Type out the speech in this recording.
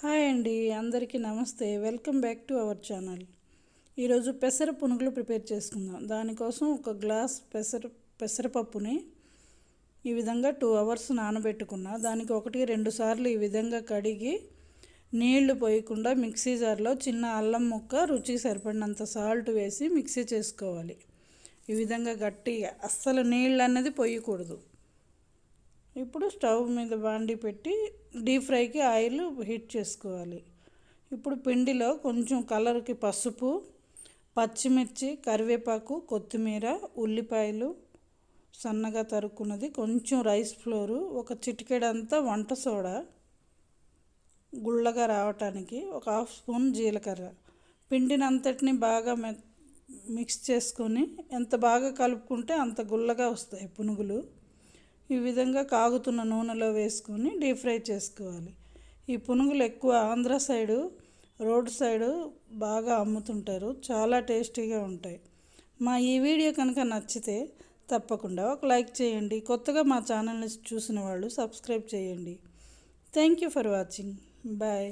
Hi అండి అందరికీ నమస్తే. Welcome back to our channel. ఈరోజు పెసర పునుగులు ప్రిపేర్ చేసుకుందాం. దానికోసం ఒక గ్లాస్ పెసర పెసరపప్పుని ఈ విధంగా టూ అవర్స్ నానబెట్టుకున్నా. దానికి ఒకటి రెండు సార్లు ఈ విధంగా కడిగి నీళ్ళు పోయకుండా మిక్సీ జార్లో చిన్న అల్లం ముక్క రుచికి సరిపడినంత సాల్ట్ వేసి మిక్సీ చేసుకోవాలి. ఈ విధంగా గట్టిగా. అస్సలు నీళ్ళు అనేది పోయకూడదు. ఇప్పుడు స్టవ్ మీద బాండి పెట్టి డీప్ ఫ్రైకి ఆయిల్ హీట్ చేసుకోవాలి. ఇప్పుడు పిండిలో కొంచెం కలర్కి పసుపు పచ్చిమిర్చి కరివేపాకు కొత్తిమీర ఉల్లిపాయలు సన్నగా తరుక్కున్నది కొంచెం రైస్ ఫ్లోరు ఒక చిటికెడంతా వంట సోడా గుళ్ళగా రావటానికి ఒక హాఫ్ స్పూన్ జీలకర్ర. పిండిని అంతటిని బాగా మె మిక్స్ చేసుకొని ఎంత బాగా కలుపుకుంటే అంత గుల్లగా వస్తాయి పునుగులు. ఈ విధంగా కాగుతున్న నూనెలో వేసుకొని డీప్ ఫ్రై చేసుకోవాలి. ఈ పునుగులు ఎక్కువ ఆంధ్ర సైడు రోడ్ సైడు బాగా అమ్ముతుంటారు. చాలా టేస్టీగా ఉంటాయి. మా ఈ వీడియో కనుక నచ్చితే తప్పకుండా ఒక లైక్ చేయండి. కొత్తగా మా ఛానల్ని చూసిన వాళ్ళు సబ్స్క్రైబ్ చేయండి. Thank you for watching. Bye.